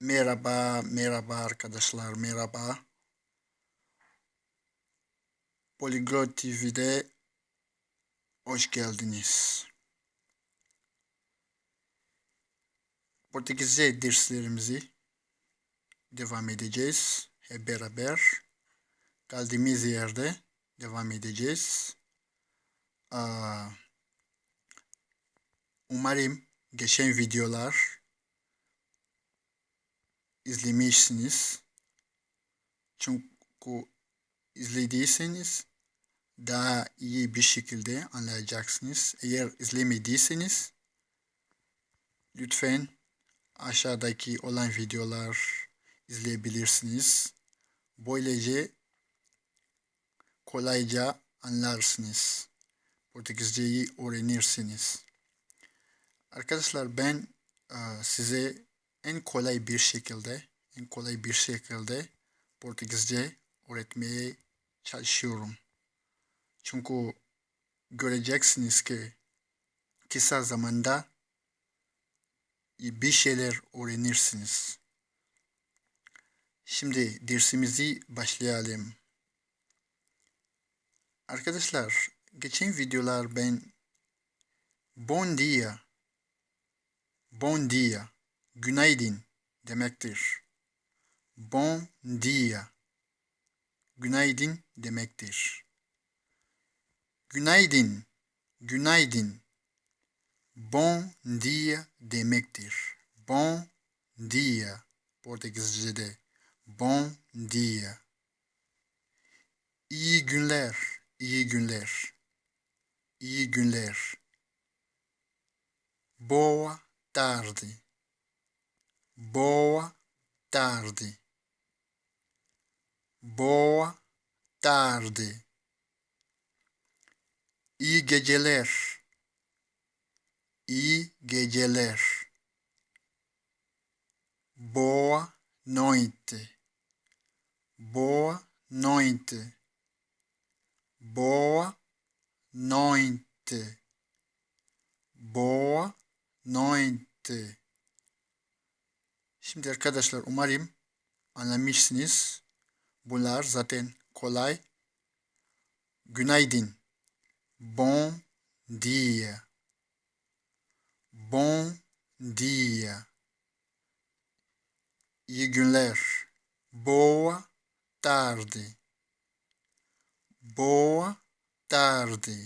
Merhaba, merhaba arkadaşlar, merhaba. Polyglot TV'de hoş geldiniz. Portekizce derslerimizi devam edeceğiz. Hep beraber kaldığımız yerde devam edeceğiz. Umarım geçen videolar izlemişsiniz. Çünkü izlediyseniz daha iyi bir şekilde anlayacaksınız. Eğer izlemediyseniz lütfen aşağıdaki olan videolar izleyebilirsiniz. Böylece kolayca anlarsınız. Portekizceyi öğrenirsiniz. Arkadaşlar ben e, size en kolay bir şekilde, en kolay bir şekilde Portekizce öğretmeye çalışıyorum. Çünkü göreceksiniz ki kısa zamanda bir şeyler öğrenirsiniz. Şimdi dersimizi başlayalım. Arkadaşlar geçen videolar ben bon dia, bon dia, günaydın demektir. Bon dia, günaydın demektir. Günaydın, günaydın. Bon dia demektir. Bon dia, Portekizce'de. Bon dia. İyi günler, iyi günler. İyi günler. Boa tarde. Boa tarde. Boa tarde. İyi geceler. İyi geceler. Boa noite. Boa noite. Boa noite. Boa noite. Şimdi arkadaşlar umarım anlamışsınız. Bunlar zaten kolay. Günaydın. Bon dia. Bon dia. İyi günler. Boa tarde. Boa tarde.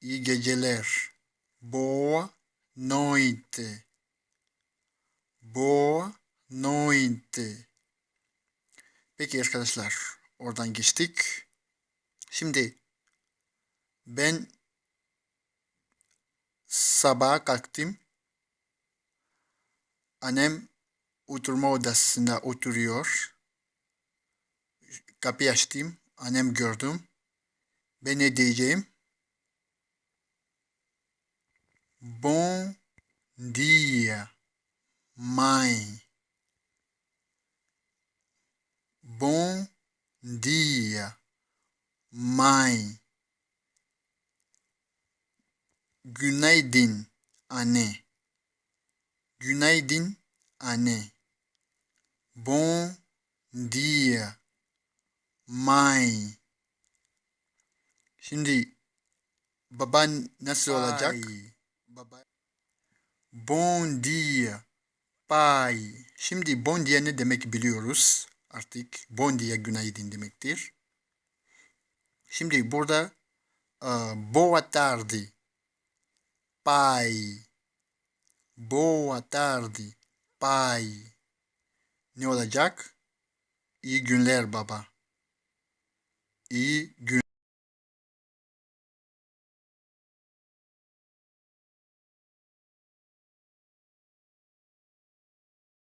İyi geceler. Boa noite. Boa noite. Peki arkadaşlar, oradan geçtik. Şimdi ben sabah kalktım. Annem oturma odasında oturuyor. Kapıyı açtım. Annem gördüm. Ben ne diyeceğim? Bon dia, mãe. Bom dia, mãe. Günaydın anne. Günaydın anne. Bom dia, mãe. Şimdi baban nasıl olacak? Baba. Bon dia, pai. Şimdi bon dia ne demek biliyoruz artık. Bon dia günaydın demektir. Şimdi burada uh, boa tarde, pai. Boa tarde, pai. Ne olacak? İyi günler baba. İyi gün.